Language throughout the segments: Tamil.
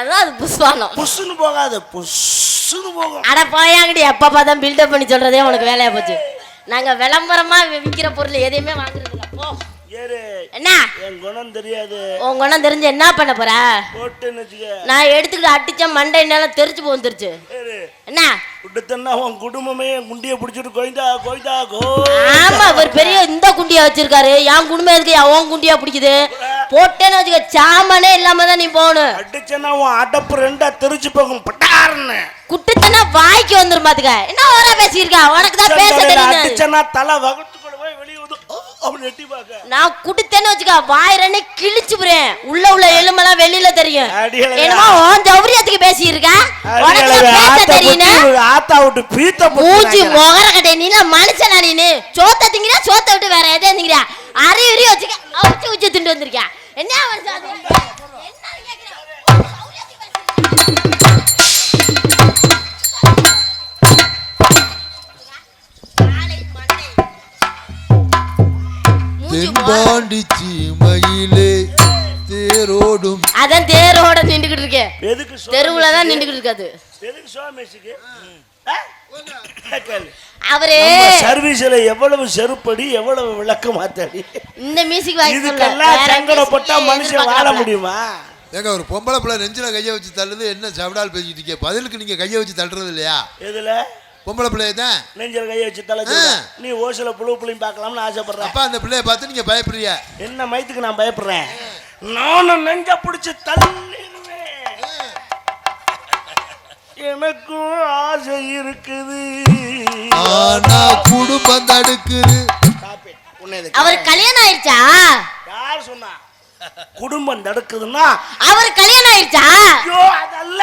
அதான் அது புஷ்வானம் புஷ்ஷுன்னு போகாது புஷ்ஷுன்னு போகும். அட போயாங்கடி எப்ப பார்த்தா பில்டப் பண்ணி சொல்றதே உனக்கு வேலையா போச்சு. நாங்க விளம்பரமா விற்கிற பொருள் எதையுமே வாங்குறது இல்ல போ. என்ன? என் குணம் தெரியாது. உன் குணம் தெரிஞ்சு என்ன பண்ண போற? நான் எடுத்துக்கிட்டு அடிச்ச மண்டை என்னால தெரிச்சு போந்துருச்சு. ஏறு. என்ன? விட்டுத்தன்னா உன் குடும்பமே குண்டியை பிடிச்சிட்டு கோய்ந்தா கோய்ந்தா கோ. ஆமா ஒரு பெரிய இந்த குண்டியா வச்சிருக்காரு. என் குடும்பம் எதுக்கு உன் குண்டியா பிடிக்குது? போட்டேன்னு வச்சுக்க சாமானே இல்லாம தான் நீ போகணும். அடிச்சேன்னா உன் அடப்பு ரெண்டா தெரிச்சு போகும் பட்டாருன்னு. குட்டுத்தனா வாய்க்கு வந்துரும் பாத்துக்க. என்ன ஓரா பேசியிருக்கா உனக்கு தான் பேச தெரியும் தலை வகுத்துக்குள்ள நான் குடுத்தேன்னு வச்சுக்க வாய் ரெண்டு கிழிச்சு புறேன் உள்ள உள்ள எலும்பெல்லாம் வெளியில தெரியும். என்னமோ உன் ஜௌரியத்துக்கு பேசியிருக்க? உனக்கு தான் பேச தெரியும் ஆத்தா விட்டு பீத்த மூஞ்சி போட்டு முகர கட்டை நீ மனுஷனா நீனு? சோத்த திங்கிற சோத்த விட்டு வேற எதை திங்கிற அரி உரி வச்சுக்க. அவிச்சு உச்சு திண்டு வந்திருக்கியா? என்ன மனுஷன் தென்பாண்டி சீமையிலே தேரோடும் அதான் தேரோட நின்றுகிட்டு இருக்கேன் எதுக்கு சோமேசிக்கு? தெருவுல தான் நின்றுகிட்டு இருக்காது. எதுக்கு? கேளு. அவரு சர்வீஸ்ல எவ்வளவு செருப்படி எவ்வளவு விளக்க மாத்தாடி இந்த மியூசிக் இதுக்கெல்லாம் சங்கடப்பட்டா மனுஷன் வாழ முடியுமா? ஏங்க ஒரு பொம்பளை பிள்ளை நெஞ்சில கையை வச்சு தள்ளுது என்ன சவடால் பேசிட்டு இருக்கீங்க பதிலுக்கு நீங்க கையை வச்சு தள்ளுறது இல்லையா? எதுல? பொம்பளை பிள்ளைய தான். நெஞ்சல் கையை வச்சு தலை. நீ ஓசில புழு புளியும் பார்க்கலாம்னு ஆசைப்படுறேன் அப்பா அந்த பிள்ளைய பார்த்து நீங்க பயப்படுறீங்க என்ன மயத்துக்கு நான் பயப்படுறேன்? நானும் நெஞ்ச பிடிச்சு தள்ளிடுவேன். எனக்கும் ஆசை இருக்குது. ஆனா குடும்பம் தடுக்குது. அவர் கல்யாணம் ஆயிடுச்சா? யார் சொன்னா? குடும்பம் தடுக்குதுன்னா? அவர் கல்யாணம் ஆயிடுச்சா? ஐயோ அதல்ல.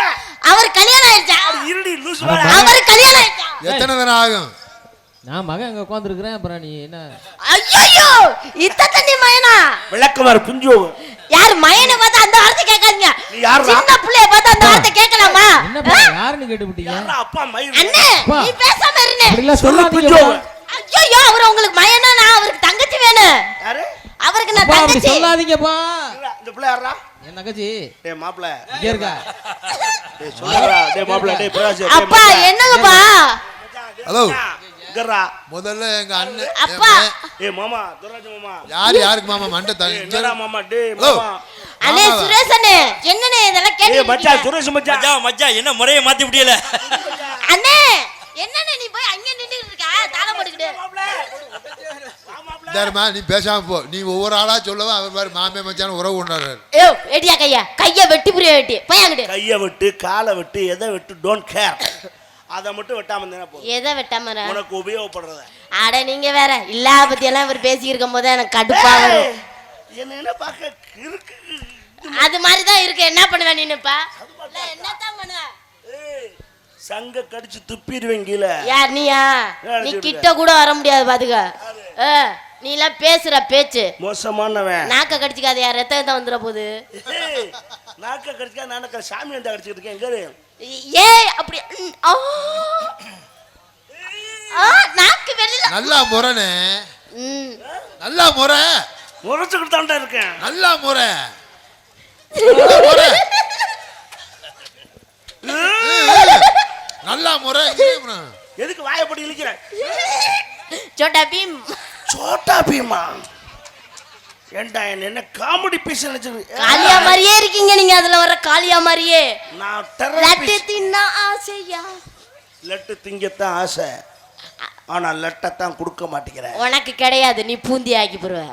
அவர் கல்யாணம் ஆயிடுச்சா? இருடி லூசு அவர் கல்யாணம் ஆயிடுச்சா? எத்தனை நேரம் ஆகும்? நான் மகன் அங்க உட்காந்துருக்கிறேன் அப்புறம் நீ என்ன? ஐயோ இத்த தண்ணி மயனா? விளக்குமாறு புஞ்சு யார் மயனை பார்த்தா அந்த வார்த்தை கேட்காதீங்க. நீ யாருடா? சின்ன பிள்ளைய பார்த்தா அந்த வார்த்தை கேட்கலாமா? என்னப்பா யாருன்னு கேட்டுவிட்டீங்க யாரா அப்பா மயிர்? அண்ணே. நீ பேசாம இருனே சொல்லு சொல்லாதீங்க புஞ்சு ஐயோ அவர் உங்களுக்கு மயனா நான் அவருக்கு தங்கச்சி வேணும். யாரு? அவருக்கு நான் தங்கச்சி. சொல்லாதீங்கப்பா. இந்த பிள்ளை யாரா என் தங்கச்சி. டேய் மாப்பிள. இங்க இருக்கா? டேய் சொல்லுடா டேய் மாப்பிள டேய் பிரகாஷ் டேய் அப்பா என்னங்கப்பா? ஹலோ. இங்கறா முதல்ல எங்க அண்ணன் அப்பா. என் ஏய் மாமா துராஜ் மாமா. யார் யாருக்கு மாமா? மண்டை ஏய், தங்க மாமா டேய் ஹலோ. மாமா. அண்ணே? சுரேஷ் அண்ணே என்னண்ணே இதெல்லாம் ஏய் கேட்டு மச்சான் சுரேஷ் மச்சான். மச்சான் மச்சான் என்ன முறையை மாத்தி முடியல அண்ணே என்னண்ணே நீ போய் அங்க நின்னுட்டு இருக்க? தாளம் போட்டுக்கிட்டு. இந்தாருமா நீ பேசாம போ. நீ ஒவ்வொரு ஆளா சொல்லவும் அவர் பாரு மாமே மச்சான உறவு கொண்டாடுறாரு. ஏய் எடியா கையா. கைய வெட்டி புரிய வெட்டி. போய் அங்கிட்டு. கையை விட்டு காலை விட்டு எதை விட்டு டோன்ட் கேர் அதை மட்டும் வெட்டாம இருந்தா போதும். எதை வெட்டாம? உனக்கு உபயோகப்படுறத. அட நீங்க வேற. இல்லா பத்தி எல்லாம் இவர் பேசி இருக்கும் போது எனக்கு கடுப்பா வரும். என்ன என்ன பார்க்க இருக்கு அது மாதிரி தான் இருக்கு. என்ன பண்ணுவ நீனுப்பா என்னத்தான் பண்ணுவ? சங்க கடிச்சு துப்பிடுவேன் கீழே. யார் நீயா? நீ? கிட்ட கூட வர முடியாது பாத்துக்க. நீ எல்லாம் பேசுற பேச்சு. மோசமானவன். நாக்க கடிச்சுக்காத யார்? ரத்தம் தான் வந்துட போகுது? நாக்க கடிச்சா நானக்க சாமி வந்து கடிச்சிட்டு இருக்கேன் இரு? ஏ அப்படி ம், ஆ. ஆ, நாக்கு வெளியில. நல்லா முறைனே. ம். நல்லா முறை. முறைச்சுக்கிட்டு தான்டா இருக்கேன். நல்லா முறை. நல்லா முறை. நல்லா முறை. எதுக்கு வாயப்படி இழிக்கிறேன் சோட்டா பீம். சோட்டா பீமா? ஏண்டா என்ன காமெடி பீஸ் காளியா மாதிரியே இருக்கீங்க நீங்க அதுல வர காளியா மாதிரியே. நான் லட்டு தின்னா ஆசையா? லட்டு திங்கத்தான் ஆசை. ஆனா லட்டத்தான் கொடுக்க மாட்டேங்கிறேன். உனக்கு கிடையாது நீ பூந்தி ஆக்கி போடுவ.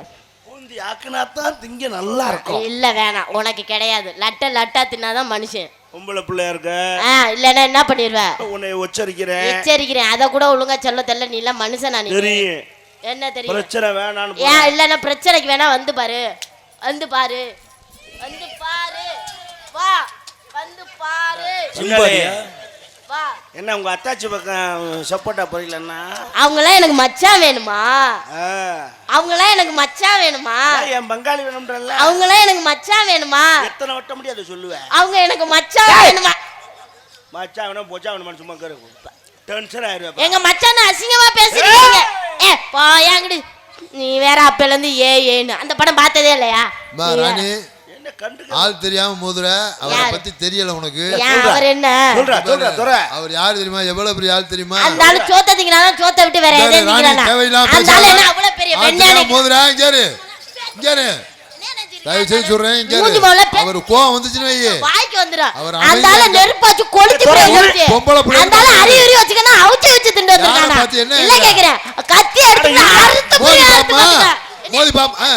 பூந்தி ஆக்குனா தான் திங்க நல்லா இருக்கும். இல்ல வேணாம். உனக்கு கிடையாது. லட்ட லட்டா தின்னாதான் மனுஷன். பொம்பளை பிள்ளையா இருக்க? ஆ இல்லன்னா என்ன பண்ணிடுவ உன்னை உச்சரிக்கிறேன். எச்சரிக்கிறேன். அத கூட ஒழுங்கா சொல்ல தெரியல. நீ எல்லாம் மனுஷனா நீ. தெரியும். என்ன தெரியும்? பிரச்சனை வேணான்னு ஏன். இல்லன்னா பிரச்சனைக்கு வேணா வந்து பாரு. வந்து பாரு. வந்து பாரு. வா. வந்து பாரு. என்ன உங்க அத்தாச்சி பக்கம் சப்போட்டா போறீங்களா அவங்களாம் எனக்கு மச்சான் வேணுமா. அவங்களாம் எனக்கு மச்சான் வேணுமா? என் பங்காளி வேணும்ன்றல அவங்களாம் எனக்கு மச்சான் வேணுமா? எத்தனை வட்ட முடியாது சொல்லுவேன் அவங்க எனக்கு மச்சான் வேணுமா? மச்சா வேணும் பொச்சா வேணும் சும்மா கரு டென்ஷன் ஆயிருவேன் எங்க மச்சான் அசிங்கமா பேசுறீங்க. ஏ போயாங்கடி நீ வேற அப்பல இருந்து ஏ ஏன்னு. அந்த படம் பார்த்ததே இல்லையா? ஆள் தெரியாம மோதுற அவரை? பத்தி தெரியல உனக்கு. அவர் என்ன? சொல்றா சொல்றா துறை அவர் யார் தெரியுமா? எவ்வளவு பெரிய ஆள் தெரியுமா? அந்த ஆளு சோத்த திங்கிறானா சோத்த விட்டு வேற ராணி, திங்கிறானா? தேவையில்லாம அந்த ஆளு. என்ன அவ்வளவு பெரிய மோதுறா. தயவு செய்து சொல்றேன் அவர் கோவம் வந்துச்சுன்னு வையே. வாய்க்கு வந்துரும் அவர் நெருப்பு வச்சு கொளுத்தி போய். பொம்பளை பிள்ளை அரி அரி வச்சுக்கனா அவுச்சு வச்சு திண்டு என்ன? இல்ல? கேக்குறேன். கத்தி எடுத்து. அறுத்து போய் அறுத்து. மோதி பாப்பா.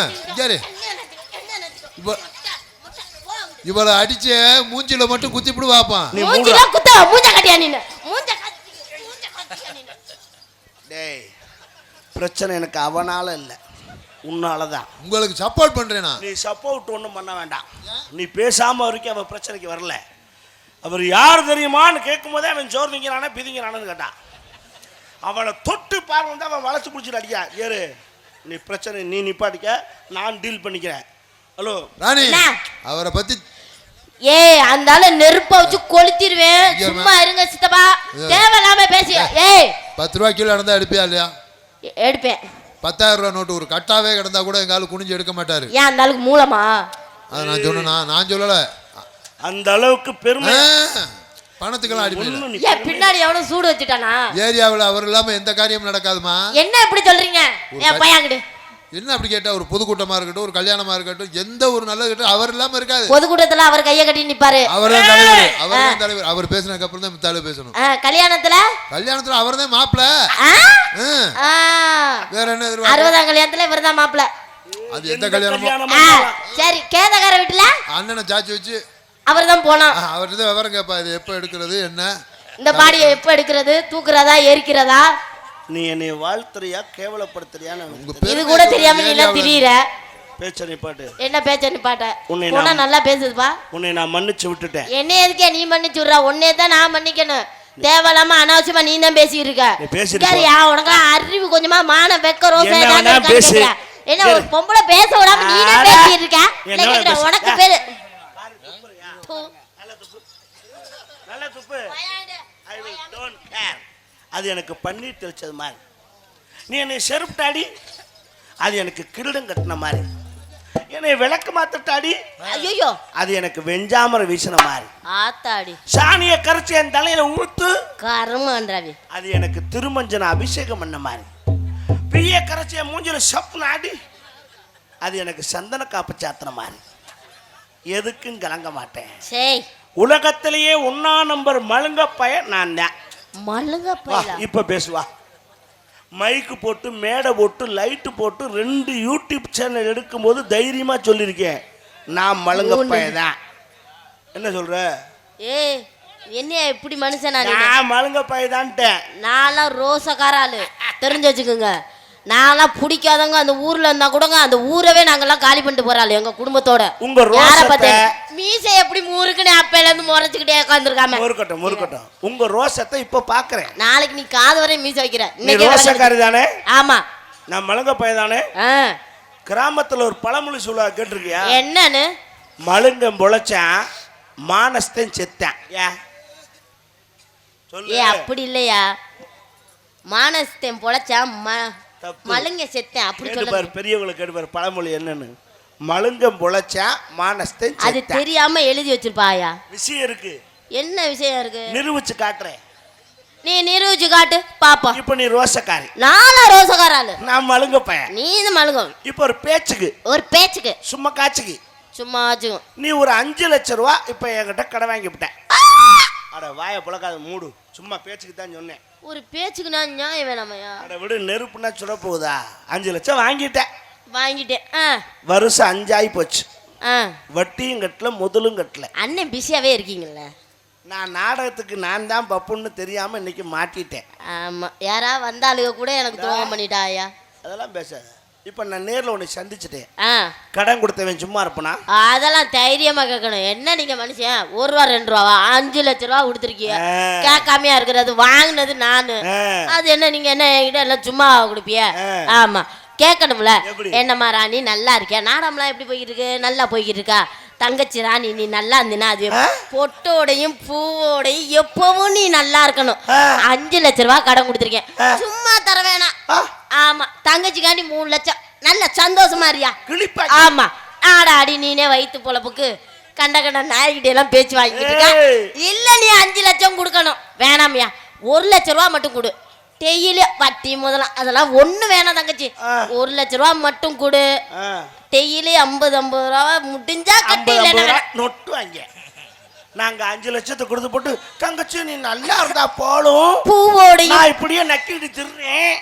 இவளை அடிச்சு மூஞ்சில மட்டும் குத்திப்புடு பாப்பான் நீ மூஞ்சில குத்த மூஞ்ச கட்டியா நீனு மூஞ்ச கட்டி மூஞ்ச கட்டியா நீனு டேய் பிரச்சனை எனக்கு அவனால இல்ல. உன்னால தான் உங்களுக்கு சப்போர்ட் பண்றேனா நீ சப்போர்ட் ஒன்றும் பண்ண வேண்டாம். நீ பேசாம வரைக்கும் அவன் பிரச்சனைக்கு வரல. அவர் யார் தெரியுமான்னு கேட்கும் போதே அவன் சோறு திங்கிறானே பிதிங்கிறானு கேட்டான் அவனை தொட்டு பார்வை வந்து அவன் வளைச்சு பிடிச்சிட்டு அடிக்கா ஏறு நீ பிரச்சனை நீ நிப்பாட்டிக்க நான் டீல் பண்ணிக்கிறேன். ஹலோ. ராணி? அவரை பத்தி ஏய் அந்த ஆளு நெருப்ப வச்சு கொளுத்திடுவேன் சும்மா இருங்க சித்தப்பா. தேவையில்லாம பேசி ஏய் பத்து ரூபா கீழே நடந்தா எடுப்பியா இல்லையா? எடுப்பேன். பத்தாயிரம் ரூபா நோட்டு ஒரு கட்டாவே கிடந்தா கூட எங்க ஆளு குனிஞ்சு எடுக்க மாட்டாரு. ஏன் அந்த ஆளுக்கு மூலமா அதை நான் சொன்னேனா நான் சொல்லல. அந்த அளவுக்கு பெருமை. பணத்துக்கெல்லாம் நீ ஏன் பின்னாடி எவனும் சூடு வச்சுட்டானா? ஏரியாவில் அவர் இல்லாம எந்த காரியமும் நடக்காதுமா? என்ன இப்படி சொல்றீங்க? என் பையன்கிட்ட என்ன அப்படி கேட்டா ஒரு பொதுக்கூட்டமா இருக்கட்டும் ஒரு கல்யாணமா இருக்கட்டும் எந்த ஒரு நல்லது இருக்கட்டும் அவர் இல்லாம இருக்காது. பொதுக்கூட்டத்துல அவர் கைய கட்டி நிப்பாரு. அவர் தான் தலைவர். அவர் தான் தலைவர். அவர் பேசினதுக்கு அப்புறம் தான் மித்தாளு பேசணும். கல்யாணத்துல? கல்யாணத்துல அவர் தான்? ஆ. வேற என்ன அறுபதாம் கல்யாணத்துல இவர்தான் மாப்பிள்ள அது எந்த கல்யாணமோ. சரி கேதகார வீட்டுல? அண்ணனை சாச்சி வச்சு. அவர்தான் போனான். அவர்கிட்ட தான் விவரம் கேட்பா இது எப்போ எடுக்கிறது என்ன? இந்த பாடியை எப்ப எடுக்கிறது தூக்குறதா எரிக்கிறதா நீ என்னை வாழ்த்துறியா கேவலப்படுத்துறியான்னு. இது கூட தெரியாம நீ எல்லாம் திரியிற. பேச்ச நிப்பாட்டு என்ன பேச்ச நிப்பாட்ட உன்னை நான்- நல்லா பேசுதுப்பா. உன்னை நான் மன்னிச்சு விட்டுட்டேன். என்ன எதுக்கே நீ மன்னிச்சு விடுற? உன்னே தான் நான் மன்னிக்கணும். தேவையில்லாம அனாவசியமா நீ தான் பேசிட்டு இருக்க சரியா உனக்கு அறிவு கொஞ்சமா மான வெக்க ரோசம் என்ன ஒரு. பொம்பளை பேச விடாம நீ தான். பேசிட்டு இருக்க. உனக்கு. பேரு. தூ. நல்ல துப்பு. ஐ வில் டோன்ட் கேர் அது எனக்கு பன்னீர் தெளிச்சது மாதிரி. நீ என்னை செருப்பிட்டாடி அது எனக்கு கிரீடம் கட்டின மாதிரி. என்னை விளக்கு மாத்திட்டாடி ஐயோ அது எனக்கு வெஞ்சாமரை வீசின மாதிரி. ஆத்தாடி. சாணியை கரைச்சி என் தலையில ஊத்து கருமன்றாவி அது எனக்கு திருமஞ்சன அபிஷேகம் பண்ண மாதிரி. பிய கரைச்சி என் மூஞ்சில சப்பு நாடி அது எனக்கு சந்தன காப்பு சாத்தின மாதிரி. எதுக்கும் கலங்க மாட்டேன். சரி உலகத்திலேயே ஒன்னா நம்பர் மழுங்க பையன் நான் தான் மல்லுங்க இப்ப பேசுவா மைக்கு போட்டு மேடை போட்டு லைட்டு போட்டு ரெண்டு யூடியூப் சேனல் எடுக்கும்போது தைரியமா சொல்லியிருக்கேன். நான் மழுங்க மூணு. பையன் தான் என்ன சொல்ற? ஏய் என்னையா இப்படி மனுஷனா நான்? மழுங்க பையதான்ட்டேன் நான்லாம் ரோசக்கார ஆளு தெரிஞ்சு வச்சுக்கோங்க. நான்லாம் பிடிக்காதவங்க அந்த ஊர்ல இருந்தா கூடங்க அந்த ஊரவே நாங்கெல்லாம் காலி பண்ணிட்டு போறாள் எங்க குடும்பத்தோட. உங்க ரோசத்தை பார்த்து? மீசை எப்படி முறுக்குன்னு அப்பையில இருந்து முறைச்சுக்கிட்டே உட்காந்துருக்காம முறுக்கட்டும் முறுக்கட்டும். உங்க ரோசத்தை இப்ப பாக்குறேன். நாளைக்கு நீ காது வரை மீசை வைக்கிற. நீ ரோசக்காரி தானே? ஆமா. நான் மழுங்க பையன் தானே. கிராமத்துல ஒரு பழமொழி சொல்ல கேட்டிருக்கியா? என்னன்னு? மழுங்கம் பொழைச்சான் மானஸ்தன் செத்தான். ஏ அப்படி இல்லையா? மானஸ்தேன் பொழைச்சா ம தப்பு. மலுங்க செத்தேன் அப்படி பாரு பெரியவங்களுக்கு கேட்டு பாரு பழமொழி என்னன்னு. மழுங்கம் பொழைச்சான் மானஸ்தன் அது தெரியாம எழுதி வச்சிருப்பாயா? விஷயம் இருக்கு. என்ன விஷயம் இருக்கு? நிரூபிச்சு காட்டுறேன். நீ நிரூபிச்சு காட்டு பாப்போம் இப்ப நீ ரோசக்காரி. நானா ரோசக்காராளு. நான் மழுங்க பையன். நீ இந்த மலுங்கம் இப்ப ஒரு பேச்சுக்கு. ஒரு பேச்சுக்கு. சும்மா காட்சிக்கு சும்மா வச்சுக்கும் நீ ஒரு அஞ்சு லட்ச ரூபா இப்ப என்கிட்ட கடை வாங்கி விட்டேன் அட வாயை புழக்காத மூடு. சும்மா பேச்சுக்கு தான் சொன்னேன். ஒரு பேச்சுக்கு நான் நியாயம் வேணாமையா? அட விடு நெருப்புனா சுட போகுதா? அஞ்சு லட்சம் வாங்கிட்டேன். வாங்கிட்டேன் ஆ. வருஷம் அஞ்சாயி போச்சு. ஆ. வட்டியும் கட்டல முதலும் கட்டல. அண்ணன் பிஸியாவே இருக்கீங்கல்ல? நான் நாடகத்துக்கு நான் தான் பப்புன்னு தெரியாம இன்னைக்கு மாட்டிட்டேன். ஆமா. யாரா வந்தாளுக கூட எனக்கு துரோகம் பண்ணிட்டா ஐயா? அதெல்லாம் பேசாத. இப்போ நான் நேர்ல உன்னை சந்திச்சிட்டேன். ஆ. கடன் கொடுத்தவன் சும்மா இருப்பனா? அதெல்லாம் தைரியமா கேட்கணும். என்ன நீங்க மனுஷன்? ஒரு ரூபா ரெண்டு ரூபாவா? அஞ்சு லட்ச ரூபா கொடுத்துருக்கீங்க. கேட்காமையா இருக்கிறது வாங்கினது நானு. அது என்ன நீங்க என்ன என்கிட்ட எல்லாம் சும்மா கொடுப்பிய. ஆமா. கேட்கணும்ல? என்னம்மா ராணி நல்லா இருக்கியா? நாடகம்லாம் எப்படி போய்கிட்டு இருக்கு நல்லா போய்கிட்டு இருக்கா தங்கச்சி ராணி நீ நல்லா இருந்தினா அது? பொட்டோடையும் பூவோடையும் எப்பவும் நீ நல்லா இருக்கணும். அஞ்சு லட்ச ரூபா கடன் கொடுத்துருக்கேன். சும்மா தர வேணாம். ஆமா. தங்கச்சிக்காண்டி மூணு லட்சம். நல்ல சந்தோஷமா இருக்கியா? ஆமா. ஆடா அடி நீனே வயித்து பொழப்புக்கு கண்ட கண்ட நாய்கிட்ட எல்லாம் பேச்சு வாங்கிட்டு இருக்க. இல்ல நீ அஞ்சு லட்சம் கொடுக்கணும். வேணாமியா. ஒரு லட்ச ரூபா மட்டும் கொடு. டெய்லி வட்டி முதலாம் அதெல்லாம் ஒண்ணு வேணாம் தங்கச்சி. ஒரு லட்ச ரூபா மட்டும் கொடு. டெய்லி ஐம்பது ஐம்பது ரூபா முடிஞ்சா கட்டி நொட்டு வாங்க. நாங்க அஞ்சு லட்சத்தை கொடுத்து போட்டு தங்கச்சி நீ நல்லா இருந்தா போலும் பூவோடையும் நான் இப்படியே நக்கிட்டு திருறேன்.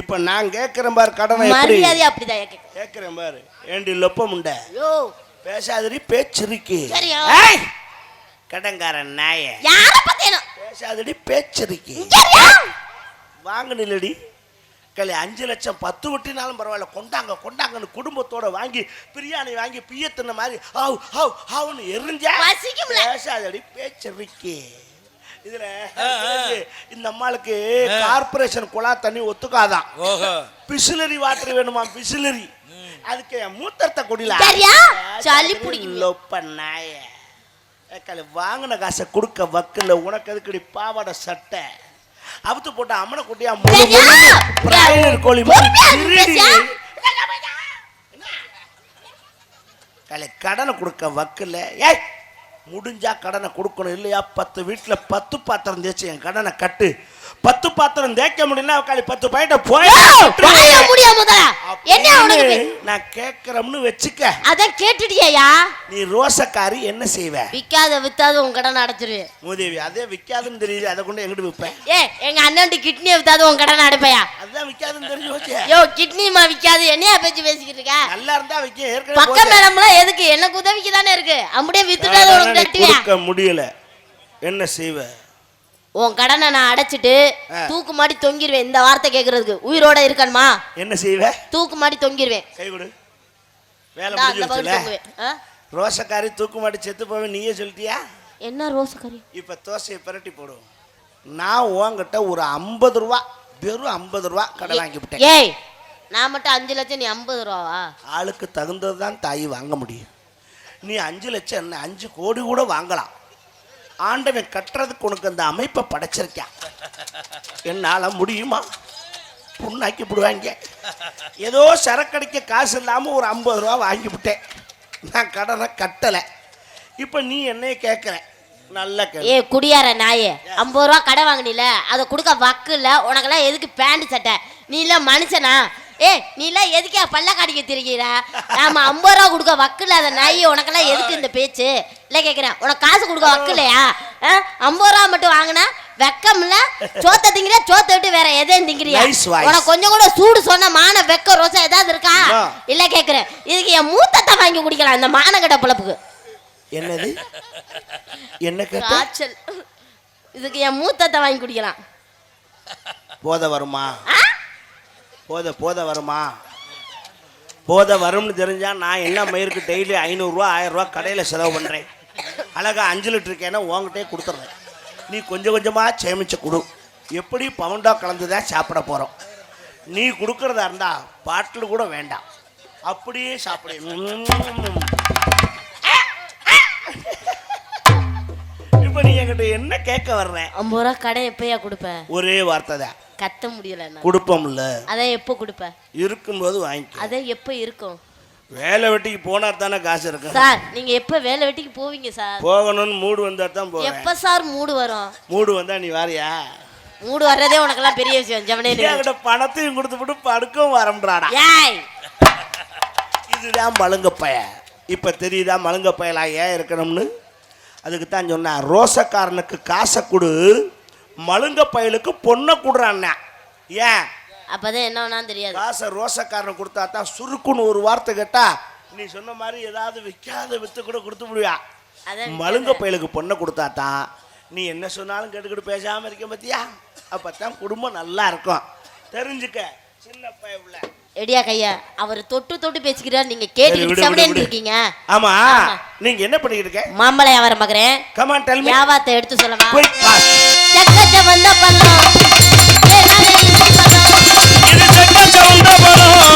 இப்ப நான் கேட்கிறேன் பாரு கடனை மரியாதை அப்படிதான் கேட்க கேட்கிறேன் பாரு. ஏண்டி லொப்ப முண்டை? யோ பேசாதடி பேச்சிருக்கி சரியா? கடங்காரன் நாய. யார பத்தேனோ பேசாதடி பேச்சிருக்கி வாங்க நில்லடி கலை அஞ்சு லட்சம் பத்து வட்டினாலும் பரவாயில்ல கொண்டாங்க கொண்டாங்கன்னு குடும்பத்தோட வாங்கி பிரியாணி வாங்கி பிய தின்ன மாதிரி ஹாவ் ஹாவ் ஹாவ்னு எரிஞ்சா. பேசாதடி பேச்சிருக்கி இதுல இந்த அம்மாளுக்கு கார்பரேஷன் குழா தண்ணி ஒத்துக்காதான் ஓஹோ. பிசிலரி வாட்டர் வேணுமா பிசிலரி? அதுக்கு மூத்தரத்தை குடில சரியா? சளி பிடிக்கும். நாய. ஏக்கால வாங்கின காசை கொடுக்க வக்கில்ல உனக்கு எதுக்கடி பாவாடை சட்டை அவுத்து போட்ட அம்மனை குட்டியா முழு கோழி கடனை கொடுக்க வக்கில்ல ஏய் முடிஞ்சா கடனை கொடுக்கணும் இல்லையா? பத்து வீட்டுல பத்து பாத்திரம் தேய்ச்சி என் கடனை கட்டு. பத்து பாத்திரம் தேய்க்க முடியும்னா காலி பத்து பாயிண்ட போய் நான் கேட்கறோம்னு வச்சுக்க. அதான் கேட்டுட்டியா நீ ரோசக்காரி என்ன செய்வ? விக்காத வித்தாத உன் கடன் அடைச்சிருவேன் மூதேவி அதே விற்காதுன்னு தெரியுது அதை கொண்டு எங்கிட்டு விற்பேன் ஏ எங்க அண்ணன் கிட்னியை வித்தாத உன் கடன் அடைப்பையா? அதுதான் விற்காதுன்னு தெரிஞ்சு போச்சு. யோ கிட்னிமா விக்காது. என்னையா பேச்சு பேசிக்கிட்டு இருக்க? நல்லா இருந்தா விற்க ஏற்கனவே பக்க. மேடம்லாம் எதுக்கு? எனக்கு உதவிக்கு தானே இருக்கு. அப்படியே வித்துட்டாத உனக்கு கொடுக்க முடியல. என்ன செய்வ? உன் கடனை நான் அடைச்சிட்டு. தூக்கு மாட்டி தொங்கிருவேன். இந்த வார்த்தை கேக்குறதுக்கு. உயிரோட இருக்கணுமா? என்ன செய்வ? தூக்கு மாட்டி தொங்கிருவேன். கை கொடு. வேலை இந்தா முடிஞ்சு அந்த பகுதி வச்சுல. தொங்குவேன். ஆ? ரோசக்காரி தூக்கு மாட்டி செத்து போவே நீயே சொல்லிட்டியா? என்ன கறி இப்ப தோசையை பிரட்டி போடுவோம். நான் உன்கிட்ட ஒரு ஐம்பது ரூபா வெறும் ஐம்பது ரூபா கடை வாங்கி விட்டேன் ஏய் நான் மட்டும் அஞ்சு லட்சம் நீ ஐம்பது ரூபாவா? ஆளுக்கு தகுந்தது தான் தாய் வாங்க முடியும். நீ அஞ்சு லட்சம் என்ன அஞ்சு கோடி கூட வாங்கலாம். ஆண்டவன் கட்டுறதுக்கு உனக்கு அந்த அமைப்பை படைச்சிருக்கான். என்னால் முடியுமா? புண்ணாக்கி விடுவாங்க ஏதோ சரக்கடிக்க காசு இல்லாமல் ஒரு ஐம்பது ரூபா வாங்கி விட்டேன் நான் கடனை கட்டலை. இப்போ நீ என்னைய கேட்குற நல்ல ஏ குடியார நாயே ஐம்பது ரூபா கடை வாங்கினில அதை கொடுக்க வக்கு இல்ல உனக்கெல்லாம் எதுக்கு பேண்ட் சட்டை? நீ இல்ல மனுஷனா? ஏ நீ எல்லாம் எதுக்கே பல்ல காடிக்க திரிகிற ஆமா ஐம்பது ரூபா கொடுக்க வக்கு இல்லாத நாயே உனக்கெல்லாம் எதுக்கு இந்த பேச்சு? இல்ல கேக்குறேன் உனக்கு காசு கொடுக்க வக்கு இல்லையா? ஐம்பது ரூபா மட்டும் வாங்கினா வெக்கம் இல்ல சோத்த திங்கிற சோத்த விட்டு வேற எதையும் திங்கிறியா. உனக்கு கொஞ்சம் கூட சூடு சொன்ன மான வெக்க ரோசம் ஏதாவது இருக்கா. இல்ல கேக்குறேன் இதுக்கு என் மூத்தத்தை வாங்கி குடிக்கலாம் இந்த மானகட்ட பிழப்புக்கு. என்னது? என்ன காய்ச்சல். இதுக்கு என் மூத்தத்தை வாங்கி குடிக்கலாம். போத வருமா? போத போத வருமா? போத வரும்னு தெரிஞ்சா நான் என்ன மயிருக்கு டெய்லி ஐநூறுரூவா ஆயிரரூவா கடையில் செலவு பண்ணுறேன் அழகா அஞ்சு லிட்டர் கேனா உங்ககிட்டே கொடுத்துட்றேன் நீ கொஞ்சம் கொஞ்சமாக சேமிச்சு கொடு. எப்படி பவுண்டா கலந்து தான் சாப்பிட போகிறோம் நீ கொடுக்கறதா இருந்தா பாட்டில் கூட வேண்டாம். அப்படியே சாப்பிடு. இப்போ நீ என்கிட்ட என்ன கேட்க வர்ற? ஐம்பது ரூபா கடை எப்பயா கொடுப்ப? ஒரே வார்த்தை தான் கத்த முடியல கொடுப்போம்ல. அதான் எப்போ கொடுப்ப? இருக்கும்போது வாங்கிக்க. அதே எப்போ இருக்கும்? வேலை வெட்டிக்கு போனா தானே காசு இருக்கும் சார் நீங்க எப்ப வேலை வெட்டிக்கு போவீங்க சார்? போகணும்னு மூடு வந்தா தான் போவேன். எப்ப சார் மூடு வரும்? மூடு வந்தா நீ வாரியா? மூடு வர்றதே உனக்கெல்லாம் பெரிய விஷயம் ஜமனே என்கிட்ட பணத்தையும் கொடுத்து விட்டு படுக்கவும் வரம்ன்றாடா ஏய்! இதுதான் மழுங்க பய இப்ப தெரியுதா மழுங்க பயலா ஏன் இருக்கணும்னு? அதுக்கு தான் சொன்னேன் ரோசக்காரனுக்கு காசை கொடு மழுங்க பயலுக்கு பொண்ணை கொடுறான் ஏன்? அப்பதான் என்ன தெரியாது. காசை ரோசக்காரன் கொடுத்தா தான் சுருக்குன்னு ஒரு வார்த்தை கேட்டா நீ சொன்ன மாதிரி ஏதாவது விற்காத வித்து கூட கொடுத்து முடியா மழுங்க பயலுக்கு பொண்ணை கொடுத்தா தான் நீ என்ன சொன்னாலும் கேட்டுக்கிட்டு பேசாம இருக்க பத்தியா அப்பதான் குடும்பம் நல்லா இருக்கும். தெரிஞ்சுக்க சின்ன பைய உள்ள. எடியா கையா அவர் தொட்டு தொட்டு பேசிக்கிறார் நீங்க கேட்டு விடு. இருக்கீங்க ஆமா. நீங்க என்ன பண்ணிக்கிட்டு இருக்க? மாம்பழ வியாபாரம் பாக்குறேன். கமான் டெல் மீ வியாபாரத்தை எடுத்து சொல்லவா? குயிக் இனிப்பு பழம். இது செக்க சவுந்த பழம்.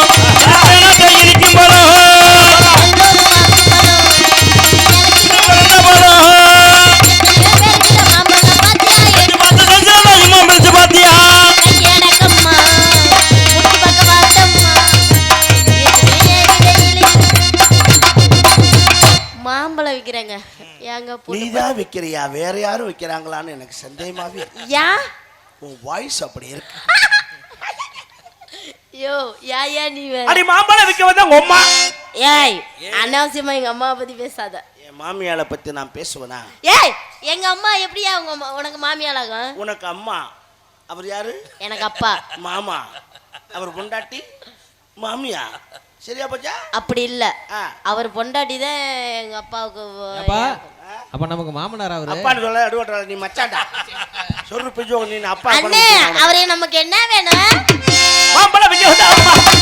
வேற யாரும் வைக்கிறாங்களான்னு எனக்கு சந்தேகமாவே. ஏன் உன் வாய்ஸ் அப்படி இருக்கு. யோ யா யா நீ வேற. அடி மாம்பழம் விற்க வந்த உங்க அம்மா? ஏய் அனாவசியமா எங்க அம்மாவை பத்தி பேசாத. என் மாமியாளை பத்தி நான் பேசுவேனா? ஏய் எங்க அம்மா எப்படியா உங்க அம்மா- உனக்கு மாமியாளாகும்? உனக்கு அம்மா. அவர் யாரு? எனக்கு அப்பா. மாமா. அவர் பொண்டாட்டி? மாமியா? சரியா போச்சா? அப்படி இல்ல. ஆ. அவர் பொண்டாட்டி தான் எங்க அப்பாவுக்கு அப்பா அப்ப நமக்கு மாமனார் அவரு? அப்பான்னு சொல்ல அடுவட்டா நீ மச்சாண்டா சொல்லு பிஜோ நீ அப்பா அண்ணே அவரே நமக்கு என்ன வேணும்? மாம்பழம் விற்க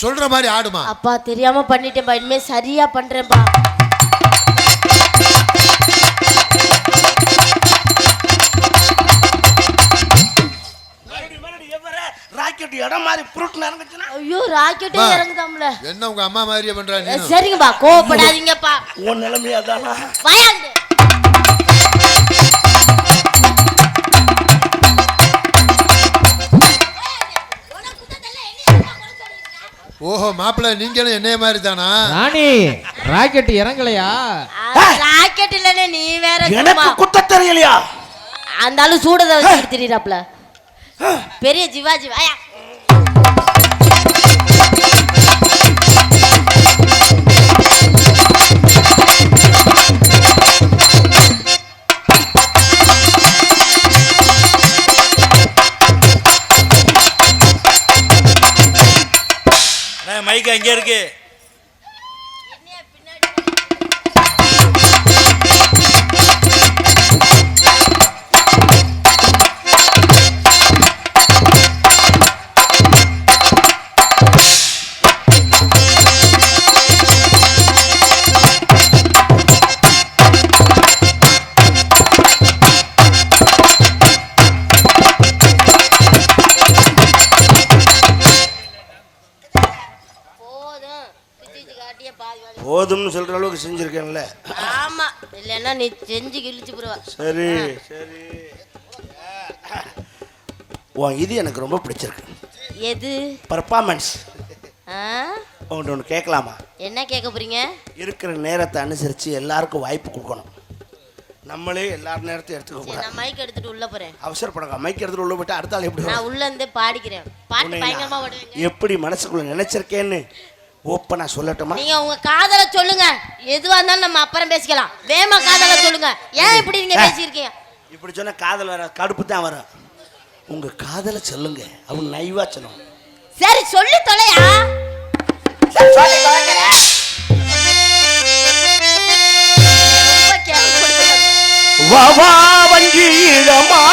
அவர் சொல்ற மாதிரி ஆடுமா? அப்பா தெரியாம பண்ணிட்டேன்பா. இனிமே சரியா பண்றேன்பா. ராக்கெட் இடம் மாதிரி புருட்டு ஐயோ ராக்கெட்டே. இறங்குதாம்ல. என்ன உங்க அம்மா மாதிரியே பண்றா நீ சரிங்கப்பா கோவப்படாதீங்கப்பா. உன் நிலைமையா தானா வாயாண்டு ஓஹோ மாப்பிள்ளை நீங்களும் என்னைய மாதிரி தானா ராணி ராக்கெட் இறங்கலையா? ராக்கெட் இல்லனே நீ வேற எனக்கு குத்த தெரியலையா? அந்த ஆளு சூடதை திரியிறாப்ல. பெரிய ஜிவாஜி வாயா போதும்னு சொல்ற அளவுக்கு செஞ்சிருக்கேன்ல. ஆமா இல்லைன்னா நீ செஞ்சு கிழிச்சு போடுவ. சரி சரி. உன் இது எனக்கு ரொம்ப பிடிச்சிருக்கு. எது? பர்ஃபார்மன்ஸ்? உங்கள்கிட்ட ஒன்று கேட்கலாமா? என்ன கேட்க போறீங்க? இருக்கிற நேரத்தை அனுசரித்து எல்லாருக்கும் வாய்ப்பு கொடுக்கணும். நம்மளே எல்லார் நேரத்தையும் எடுத்துக்க நான் மைக் எடுத்துட்டு உள்ள போறேன். அவசரப்படாங்க மைக் எடுத்துட்டு உள்ள போயிட்டு அடுத்த ஆள் எப்படி நான்? உள்ள இருந்தே பாடிக்கிறேன். பாட்டு பயங்கரமா எப்படி மனசுக்குள்ள நினைச்சிருக்கேன்னு ஓப்பனா சொல்லட்டுமா? நீங்க உங்க காதல சொல்லுங்க. எதுவா இருந்தாலும் நம்ம அப்புறம் பேசிக்கலாம். வேமா காதல சொல்லுங்க. ஏன் இப்படி நீங்க பேசியிருக்கீங்க? இப்படி சொன்னா காதல் வர கடுப்பு தான் வரும். உங்க காதலை சொல்லுங்க. அவங்க நைவா சொல்லணும். சரி சொல்லி தொலையா? கேவலப்படுத்துறாங்க. வவா வஞ்சிடமானே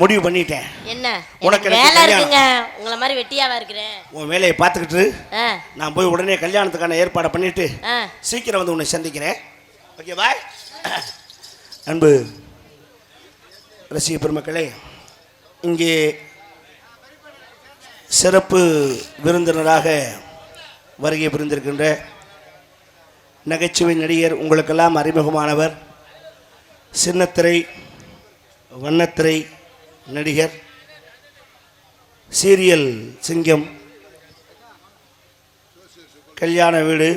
நான் முடிவு பண்ணிட்டேன். என்ன? உனக்கு வேலை. இருக்குங்க. உங்களை மாதிரி வெட்டியாவா இருக்கிறேன். உன் வேலையை பார்த்துக்கிட்டு நான் போய் உடனே கல்யாணத்துக்கான ஏற்பாடை பண்ணிட்டு சீக்கிரம் வந்து உன்னை சந்திக்கிறேன். ஓகே பாய் அன்பு ரசிக பெருமக்களே இங்கே சிறப்பு விருந்தினராக வருகை புரிந்திருக்கின்ற நகைச்சுவை நடிகர் உங்களுக்கெல்லாம் அறிமுகமானவர் சின்னத்திரை வண்ணத்திரை நடிகர் சீரியல் சிங்கம் கல்யாண வீடு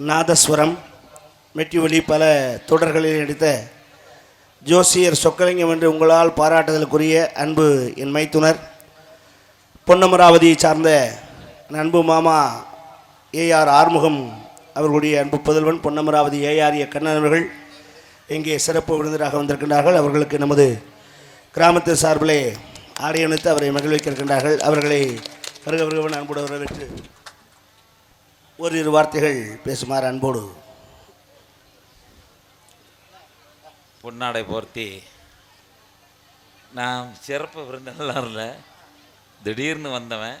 நாதஸ்வரம் மெட்டிவொலி பல தொடர்களில் நடித்த ஜோசியர் சொக்கலிங்கம் என்று உங்களால் பாராட்டுதலுக்குரிய அன்பு என் மைத்துனர் பொன்னமராவதியை சார்ந்த அன்பு மாமா ஏஆர் ஆறுமுகம் அவர்களுடைய அன்பு புதல்வன் பொன்னமராவதி ஏஆர் கண்ணன் அவர்கள் இங்கே சிறப்பு விருந்தராக வந்திருக்கின்றார்கள். அவர்களுக்கு நமது கிராமத்து சார்பிலே ஆடையணித்து அவரை மகிழ்விக்க இருக்கின்றார்கள் அவர்களை வருக வருகவன் அன்போடு வரவேற்று ஓரிரு வார்த்தைகள் பேசுமாறு அன்போடு. பொன்னாடை போர்த்தி. நான் சிறப்பு விருந்தெல்லாம் இல்லை திடீர்னு வந்தவன்.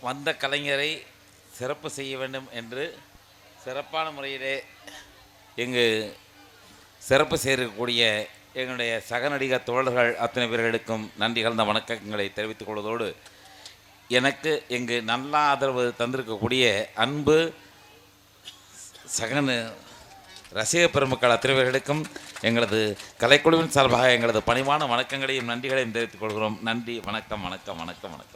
வந்த கலைஞரை சிறப்பு செய்ய வேண்டும் என்று சிறப்பான முறையிலே எங்கள் சிறப்பு செய்யக்கூடிய எங்களுடைய சக நடிகர் தோழர்கள் அத்தனை பேர்களுக்கும் நன்றி கலந்த வணக்கங்களை தெரிவித்துக் கொள்வதோடு எனக்கு இங்கு நல்ல ஆதரவு தந்திருக்கக்கூடிய அன்பு சகன ரசிக பெருமக்கள் அத்தனை பேர்களுக்கும் எங்களது கலைக்குழுவின் சார்பாக எங்களது பணிவான வணக்கங்களையும் நன்றிகளையும் தெரிவித்துக் கொள்கிறோம். நன்றி வணக்கம் வணக்கம் வணக்கம் வணக்கம்.